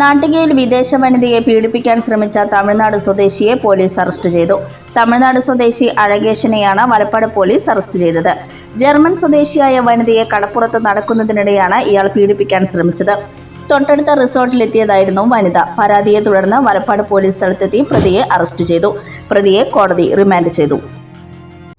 നാട്ടികയിൽ വിദേശ വനിതയെ പീഡിപ്പിക്കാൻ ശ്രമിച്ച തമിഴ്നാട് സ്വദേശിയെ പോലീസ് അറസ്റ്റ് ചെയ്തു. തമിഴ്നാട് സ്വദേശി അഴകേശനെയാണ് വലപ്പാട് പോലീസ് അറസ്റ്റ് ചെയ്തത്. ജർമ്മൻ സ്വദേശിയായ വനിതയെ കടപ്പുറത്ത് നടക്കുന്നതിനിടെയാണ് ഇയാൾ പീഡിപ്പിക്കാൻ ശ്രമിച്ചത്. തൊട്ടടുത്ത റിസോർട്ടിലെത്തിയതായിരുന്നു വനിത. പരാതിയെ തുടർന്ന് വലപ്പാട് പോലീസ് സ്ഥലത്തെത്തി പ്രതിയെ അറസ്റ്റ് ചെയ്തു. പ്രതിയെ കോടതി റിമാൻഡ് ചെയ്തു.